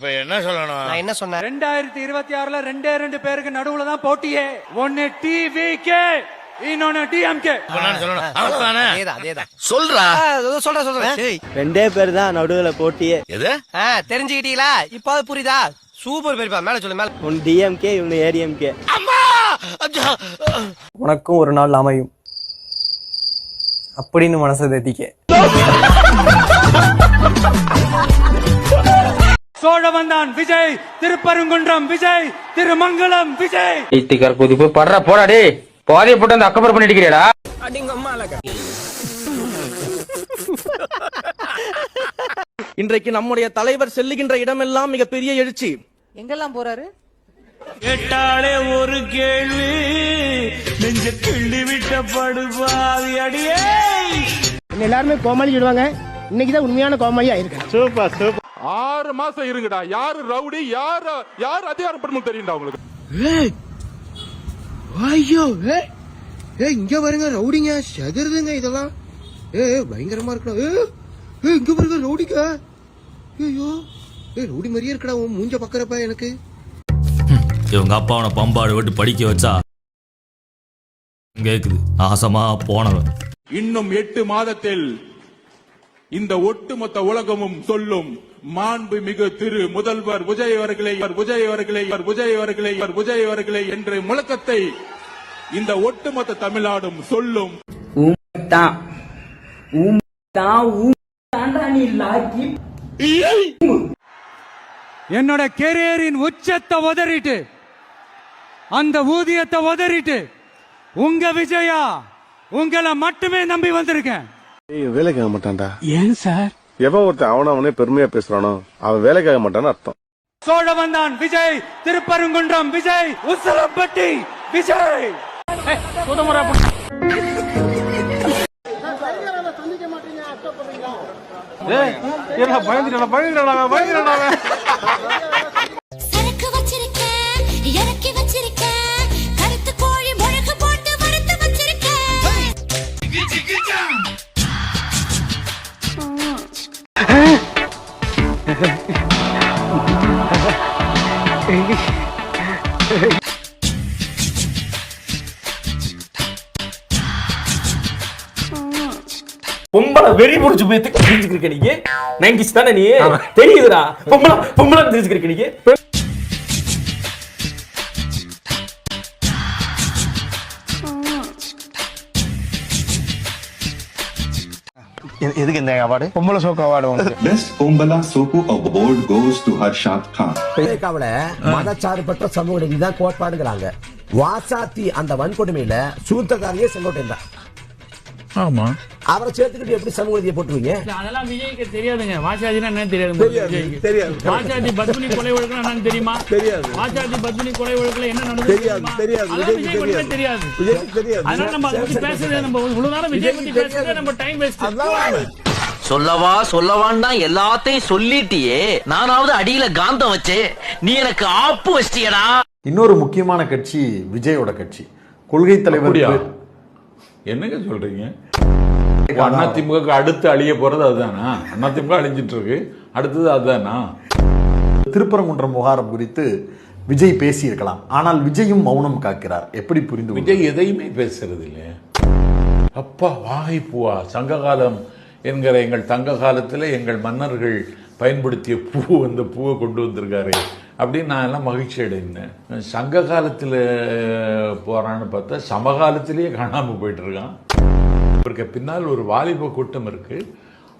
இப்ப என்ன சொல்லணும்? நான் என்ன சொன்னேன்? ரெண்டாயிரத்தி இருபத்தி ஆறுல ரெண்டே ரெண்டு பேருக்கு நடுவுல தான் போட்டியே. ஒன்னு டிவிகே இன்னொன்னு டிஎம்கே இப்ப நான் சொல்லணும்? அவன்தானே? அதேதான் அதேதான். சொல்றா. ஆ, இதோ சொல்றேன் சொல்றேன் ரெண்டே பேர் தான் நடுவில் போட்டியே. எது? ஆ, தெரிஞ்சுக்கிட்டீங்களா? இப்போது புரியுதா? சூப்பர் பெரியப்பா மேல சொல்லு மேல. ஒன்று டிஎம்கே இவனு ஏடிஎம்கே. உனக்கும் ஒரு நாள் அமையும். அப்படின்னு மனசை தேத்திக்க. சோழவந்தான் விஜய் திருப்பரங்குன்றம் விஜய் திருமங்கலம் விஜய். இத்திக்கார் குதிப்பு. படுறா போடா டேய். பாதிய போட்டு அந்த அக்கபர் பண்ணிட்டு இருக்கிறியாடா இன்றைக்கு நம்முடைய தலைவர் செல்லுகின்ற இடமெல்லாம் மிகப்பெரிய எழுச்சி. எங்கெல்லாம் போறாரு? கேட்டாலே ஒரு கேள்வி. நெஞ்ச கிள்ளி விட்ட படுபாவி அடியே. எல்லாருமே கோமாளி சொல்லுவாங்க இன்னைக்கு தான் உண்மையான கோமாளி ஆயிருக்கேன் ஆறு மாசம் இருங்கடா. யாரு ரவுடி? யாரு யார் அதிகாரம் படுமோ தெரியும்டா உங்களுக்கு? ஐயோ ஏ இங்க பாருங்க ரவுடிங்க. செதறுதுங்க இதெல்லாம். ஏ பயங்கரமா இருக்கா ஏ ஏ இங்க பாருங்க ரவுடிங்க. ஐயோ ஏ ரவுடி மாதிரியே இருக்கடா உன் மூஞ்ச பக்கறப்ப எனக்கு. இவங்க அப்பா அவனை பம்பாடு விட்டு படிக்க வச்சா கேக்குது. நாசமா போனவன். இன்னும் எட்டு மாதத்தில் இந்த ஒட்டுமொத்த உலகமும் சொல்லும் மாண்பு மிகு திரு முதல்வர் விஜய் அவர்களை விஜய் அவர்களை விஜய் அவர்களை விஜய் அவர்களை என்ற முழக்கத்தை இந்த ஒட்டுமொத்த தமிழ்நாடும் சொல்லும். என்னோட கெரியரின் உச்சத்தை உதறிட்டு அந்த ஊதியத்தை உதறிட்டு உங்க விஜயா உங்களை மட்டுமே நம்பி வந்திருக்கேன். வேலைக்காக மாட்டான்டா. ஏன் சார்? எவன் ஒருத்தன் அவன அவனே பெருமையா பேசுறானோ அவன் வேலைக்காக மாட்டான்னு அர்த்தம். சோழவந்தான் விஜய் திருப்பரங்குன்றம் விஜய் உசலம்பட்டி விஜய். சரக்கு பொம்பளை வெறி முடிச்சு போய் தெரிஞ்சுக்கிருக்க நீங்க நைன்டிஸ் தானே நீ? தெரியுதுடா. பொம்பளை பொம்பளை தெரிஞ்சுக்கிருக்க நீங்க எதுக்கு இந்த அவார்டு பொம்பளை சோக்கு award Best Pombala Soku award goes to Harshad Khan. அமெரிக்காவில மதச்சார்பற்ற சமூக நீதி தான் கோட்பாடுங்கிறாங்க வாசாத்தி அந்த வன்கொடுமையில சூத்தக்காரியே செங்கோட்டையன் தான் ஆமா அவரை சேர்த்துக்கிட்டு எப்படி சமூக நீதியை போட்டுருவீங்க அதெல்லாம் விஜய்க்கு தெரியாதுங்க. வாச்சாதினா என்ன தெரியாது தெரியாது வாச்சாதி பத்மினி கொலை வழக்குனா என்னன்னு தெரியுமா? தெரியாது. வாச்சாதி பத்மினி கொலை வழக்குல என்ன நடந்தது தெரியாது, தெரியாது. விஜய் தெரியாது. விஜய்க்கு தெரியாது. அதனால நம்ம அதை பத்தி பேசுறது நம்ம இவ்வளவு நேரம் விஜய் பத்தி பேசுறதே நம்ம டைம் வேஸ்ட் சொல்லவா சொல்லவான்னு தான் எல்லாத்தையும் சொல்லிட்டியே. நானாவது அடியில காந்தம் வச்சே நீ எனக்கு ஆப்பு வச்சிட்டியடா. இன்னொரு முக்கியமான கட்சி விஜயோட கட்சி. கொள்கை தலைவர்? என்னங்க சொல்றீங்க? அதிமுக அடுத்து அழிய போறது அதுதானா? அதிமுக அழிஞ்சிட்டு இருக்கு அடுத்தது அதுதானா? திருப்பரங்குன்றம் விவகாரம் குறித்து விஜய் பேசியிருக்கலாம். ஆனால் விஜயும் மௌனம் காக்கிறார். எப்படி புரிந்து? விஜய் எதையுமே பேசுறது இல்லையே அப்பா வாகை பூவா? சங்ககாலம் என்கிற எங்கள் தங்க காலத்துல எங்கள் மன்னர்கள் பயன்படுத்திய பூ அந்த பூவை கொண்டு வந்திருக்காரு அப்படின்னு நான் எல்லாம் மகிழ்ச்சி அடைந்தேன். சங்க காலத்துல போறான்னு பார்த்தா சமகாலத்திலேயே காணாம போயிட்டு அவருக்கு பின்னால் ஒரு வாலிப கூட்டம் இருக்கு.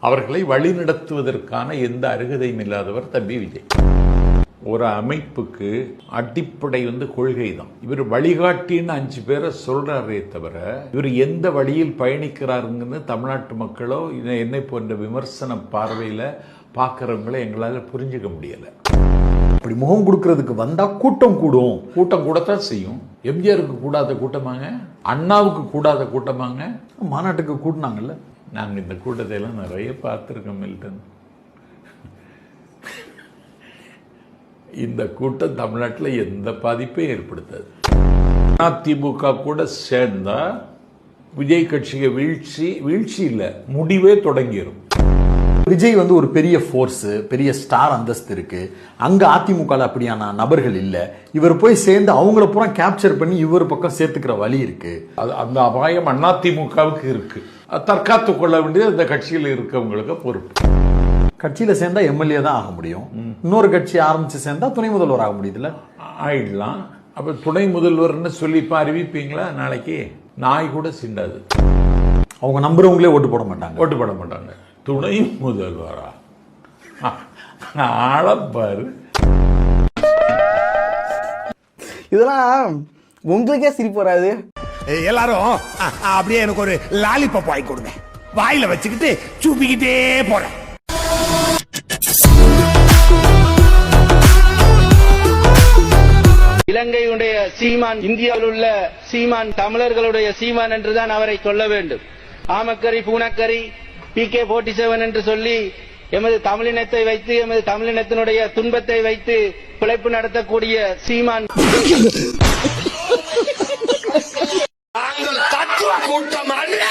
அவர்களை வழிநடத்துவதற்கான எந்த அருகதையும் இல்லாதவர் தம்பி விஜய். ஒரு அமைப்புக்கு அடிப்படை வந்து கொள்கை தான் இவர் வழிகாட்டின்னு அஞ்சு பேரை சொல்கிறாரே தவிர இவர் எந்த வழியில் பயணிக்கிறாருங்கன்னு தமிழ்நாட்டு மக்களோ என்னை போன்ற விமர்சன பார்வையில் பார்க்குறவங்கள எங்களால் புரிஞ்சுக்க முடியலை. இப்படி முகம் கொடுக்கறதுக்கு வந்தா கூட்டம் கூடும். கூட்டம் கூடத்தான் செய்யும். எம்ஜிஆருக்கு கூடாத கூட்டமாங்க? அண்ணாவுக்கு கூடாத கூட்டமாங்க? மாநாட்டுக்கு கூட்டினாங்கல்ல. நாங்க இந்த கூட்டத்தை எல்லாம் நிறைய பார்த்துருக்கோம் மில்டன். இந்த கூட்டம் தமிழ்நாட்டில் எந்த பாதிப்பையும் ஏற்படுத்தாது. அதிமுக கூட சேர்ந்தா விஜய் கட்சியை வீழ்ச்சி வீழ்ச்சி இல்லை முடிவே தொடங்கிடும் விஜய் வந்து ஒரு பெரிய ஃபோர்ஸ் பெரிய ஸ்டார் அந்தஸ்து இருக்கு. அங்க அதிமுக ல அப்படியான நபர்கள் இல்ல. இவர் போய் சேர்ந்து அவங்கள பூரா கேப்சர் பண்ணி இவர் பக்கம் சேர்த்துக்கிற வழி இருக்கு. அது அந்த அபாயம் அதிமுகவுக்கு இருக்கு. அது தற்காத்துக் கொள்ள வேண்டியது அந்த கட்சியில் இருக்கவங்களுக்கு பொறுப்பு. கட்சியில சேர்ந்தா எம்எல்ஏ தான் ஆக முடியும். இன்னொரு கட்சி ஆரம்பிச்சு சேர்ந்தா துணை முதல்வர் ஆக முடியுதுல்ல? ஆயிடலாம். அப்ப துணை முதல்வர்னு சொல்லி இப்ப அறிவிப்பீங்களா? நாளைக்கு நாய் கூட சிண்டாது அவங்க நம்புறவங்களே ஓட்டு போட மாட்டாங்க. ஓட்டு போட மாட்டாங்க. துணை முதல்வரா? ஆளப்பாரு இதெல்லாம் உங்களுக்கே சிரிப்பு வராது. எல்லாரும் அப்படியே எனக்கு ஒரு லாலிபப் வாங்கி கொடுங்க. வாயில வச்சுக்கிட்டு சூப்பிக்கிட்டே போறேன். இலங்கையுடைய சீமான் இந்தியாவில் உள்ள சீமான் தமிழர்களுடைய சீமான் என்றுதான் அவரை சொல்ல வேண்டும். ஆமக்கரி பூனக்கரி பி கே போர்ட்டி செவன் என்று சொல்லி எமது தமிழினத்தை வைத்து எமது தமிழினத்தினுடைய துன்பத்தை வைத்து பிழைப்பு நடத்தக்கூடிய சீமான். நாங்கள் தத்துவ கூட்டம் அல்ல.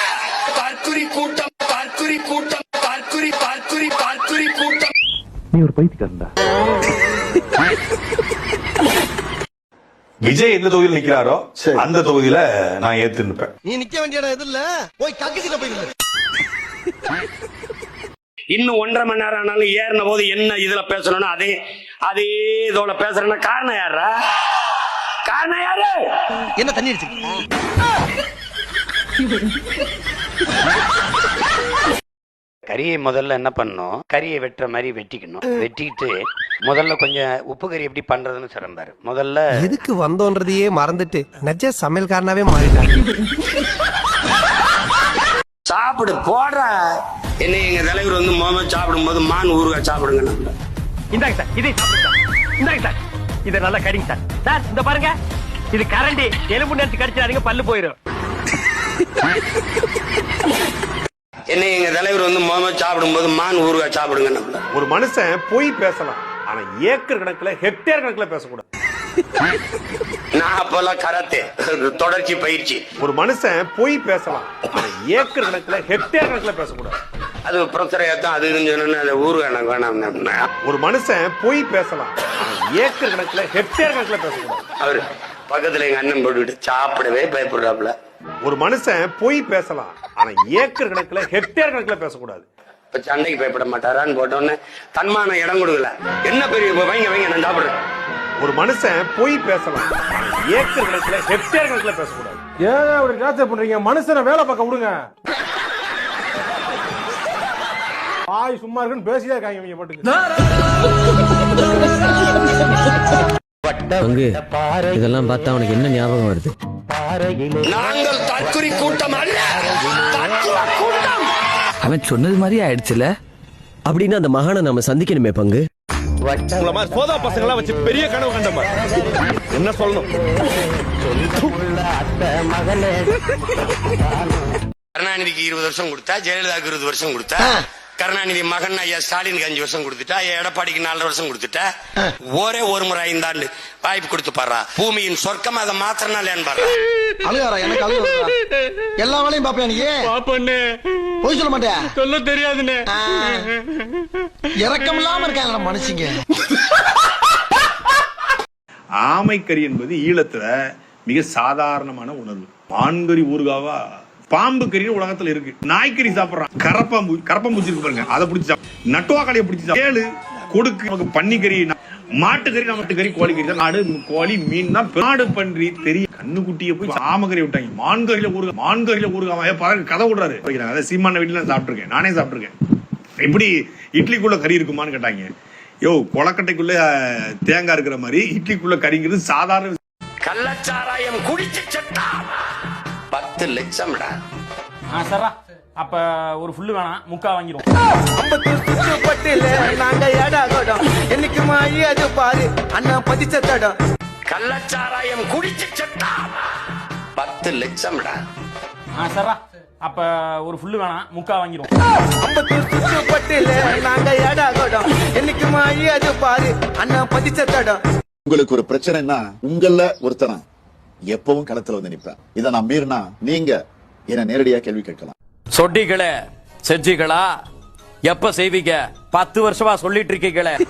தற்குறி கூட்டம் தற்குறி கூட்டம் தற்குறி தற்குறி தற்குறி கூட்டம். விஜய் எந்த தொகுதியில் நிக்கிறாரோ அந்த தொகுதியில நான் ஏத்து நிற்பேன் நீ நிக்க வேண்டிய இடம் எது இல்ல. போய் கக்கிட்ட போய் இன்னும் ஒன்றரை மணி நேரம் ஆனாலும் ஏறின போது என்ன இதுல பேசணும்னு அதே அதே இதோட பேசுறேன்னா காரணம் யாரா காரணம் யாரு? என்ன தண்ணி அடிச்சு கறியை முதல்ல என்ன பண்ணணும்? கறியை வெட்டுற மாதிரி வெட்டிக்கணும். வெட்டிக்கிட்டு முதல்ல கொஞ்சம் உப்பு கறி எப்படி பண்றதுன்னு சொல்றேன் முதல்ல எதுக்கு வந்தோன்றதையே மறந்துட்டு நெஜ சமையல்காரனாவே மாறிட்டாங்க சாப்பிடு போடுற. என்ன எங்க தலைவர் வந்து முகமது சாப்பிடும் போது மான் ஊறுகாய் சாப்பிடுங்க இந்தாங்க சார் இதை சாப்பிடுங்க இந்தாங்க சார். இதை நல்லா கடிங்க சார். சார் இந்த பாருங்க. இது கரண்டி. எலும்பு நேரத்து கடிச்சாருங்க பல்லு போயிடும் என்ன எங்க தலைவர் வந்து முகமது சாப்பிடும் போது மான் ஊறுகாய் சாப்பிடுங்க ஒரு மனுஷன் பொய் பேசலாம் ஆனா ஏக்கர் கணக்குல ஹெக்டேர் கணக்குல பேசக்கூடாது. நான் அப்பெல்லாம் கராத்தே. தொடர்ச்சி பயிற்சி. ஒரு மனுஷன் பொய் பேசலாம். ஏக்கர் கணக்குல ஹெக்டேர் கணக்குல பேசக்கூடாது. அது ப்ரொஃபஸர் ஏத்தான் அது சொன்னா அது ஊறுகாய் எனக்கு வேணாம். ஒரு மனுஷன் பொய் பேசலாம். ஏக்கர் கணக்குல ஹெக்டேர் கணக்குல பேசக்கூடாது. அவரு பக்கத்துல எங்க அண்ணன் போட்டுக்கிட்டு சாப்பிடவே பயப்படுறாப்புல. ஒரு மனுஷன் பொய் பேசலாம். ஆனா ஏக்கர் கணக்குல ஹெக்டேர் கணக்குல பேசக்கூடாது. இப்ப சண்டைக்கு பயப்பட மாட்டாரான்னு போட்டோன்னே தன்மான இடம் கொடுக்கல. என்ன பெரிய வைங்க வைங்க நான் சாப்பிடுறேன். ஒரு மனுஷன் பொய் பேசலாம். ஏக்கர் கணக்குல ஹெக்டேர் கணக்குல பேசக்கூடாது. ஏன் அப்படி டார்ச்சர் பண்றீங்க? மனுஷனை வேலை பார்க்க விடுங்க. ஆய் சும்மா இருக்குன்னு பேசியே இருக்காங்க இவங்க பாட்டுக்கு. இதெல்லாம் பார்த்தா அவனுக்கு என்ன ஞாபகம் வருது? நாங்கள் தற்குறி கூட்டம் அல்ல. அவன் சொன்னது மாதிரி ஆயிடுச்சுல? அப்படின்னு அந்த மகானை நம்ம சந்திக்கணுமே பங்கு. உங்களை மாதிரி போதா பசங்களா வச்சு பெரிய கனவு கண்டமா என்ன சொல்லணும்? கருணாநிதிக்கு இருபது வருஷம் கொடுத்தா ஜெயலலிதாவுக்கு இருபது வருஷம் கொடுத்தா கருணாநிதி மகன் ஐயா ஸ்டாலினுக்கு அஞ்சு வருஷம் கொடுத்துட்டா ஐயா எடப்பாடிக்கு நாலு வருஷம் கொடுத்துட்டா ஒரே ஒரு முறை ஐந்தாண்டு வாய்ப்பு கொடுத்து பாடுறா பூமியின் சொர்க்கம் அதை மாத்திரனால பாடுறா அழுகாரா எனக்கு அழுகு எல்லா வேலையும் பாப்பியா நீ? பாப்பண்ணே. போய் சொல்ல மாட்டியா? சொல்ல தெரியாதுண்ணே. இறக்கம் இல்லாம இருக்காங்க மனுஷங்க. ஆமைக்கறி என்பது ஈழத்துல மிக சாதாரணமான உணர்வு. மான்கறி ஊறுகாவா? பாம்பு கறி உலகத்துல இருக்கு. நாய்க்கறி சாப்பிடுறான். கரப்பாம்பு கரப்பாம்பூச்சி இருக்கு பாருங்க. அதை பிடிச்சி நட்டுவா நட்டுவாக்காளியை பிடிச்சி ஏழு கொடுக்கு நமக்கு பன்னிக்கறி மாட்டுக்கறி மாட்டுக்கறி கோழிக்கறி தான் நாடு கோழி மீன் தான் நாடு பன்றி தெரியும் கண்ணுக்குட்டியை போய் ஆமக்கறி விட்டாங்க. மான்கறியில ஊருக மான்கறியில ஊறுகாம பாருங்க கதை விடுறாரு. வைக்கிறாங்க. அதை சீமான வீட்டுல நான் சாப்பிட்டுருக்கேன். நானே சாப்பிட்டுருக்கேன். எப்படி இட்லிக்குள்ள கறி இருக்குமான்னு கேட்டாங்க. யோ கொலக்கட்டைக்குள்ள தேங்காய் இருக்கிற மாதிரி இட்லிக்குள்ள கறிங்கிறது சாதாரண கள்ளச்சாராயம் குடிச்சு செத்தா. பத்து லட்சம்டா. ஆ சரா. அப்ப ஒரு ஃபுல்லு வேணாம். முக்கா வாங்கிரும் நாங்க ஏடா கோடம். என்னைக்கு மாயி அது பாரு. அண்ணா பதிச்ச தடம். கள்ளச்சாராயம் குடிச்சு செத்தா. பத்து லட்சம்டா. ஆ சரா. அப்ப ஒரு ஃபுல்லு வேணாம். முக்கா வாங்கிரும் அம்பத்தூர் சுற்றுப்பட்டில நாங்க ஏடா கோடம். என்னைக்கு மாயி அது பாரு. அண்ணா பதிச்ச தடம். உங்களுக்கு ஒரு பிரச்சனைனா உங்கள ஒருத்தனா. எப்பவும் களத்துல வந்து நிப்பேன். இதை நான் மீறினா நீங்க என்ன நேரடியா கேள்வி கேட்கலாம். சொட்டிகளே செஞ்சிகளா? எப்ப செய்வீங்க? பத்து வருஷமா சொல்லிட்டு இருக்கீங்களே.